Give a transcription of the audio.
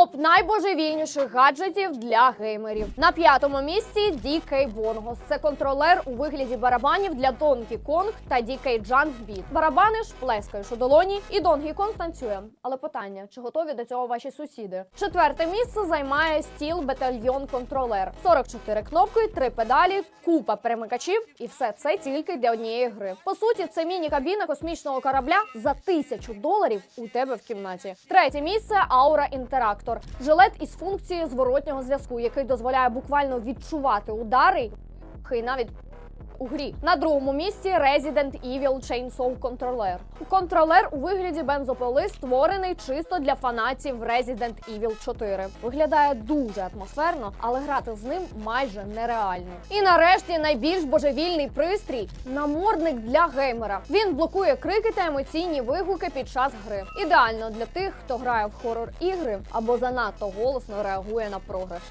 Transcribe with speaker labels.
Speaker 1: Топ найбожевільніших гаджетів для геймерів. На п'ятому місці DK Bongos. Це контролер у вигляді барабанів для Donkey Kong та DK Jump Beat. Барабани ж плескаєш у долоні, і Donkey Kong танцює. Але питання: чи готові до цього ваші сусіди? Четверте місце займає Steel Battalion контролер. 44 кнопки, 3 педалі, купа перемикачів, і все це тільки для однієї гри. По суті, це міні-кабіна космічного корабля за тисячу доларів у тебе в кімнаті. Третє місце Aura Interactor. Жилет із функцією зворотнього зв'язку, який дозволяє буквально відчувати удари і навіть. У грі на другому місці Resident Evil Chainsaw Controller. Контролер у вигляді бензопили створений чисто для фанатів Resident Evil 4. Виглядає дуже атмосферно, але грати з ним майже нереально. І нарешті найбільш божевільний пристрій намордник для геймера. Він блокує крики та емоційні вигуки під час гри. Ідеально для тих, хто грає в хорор ігри або занадто голосно реагує на програш.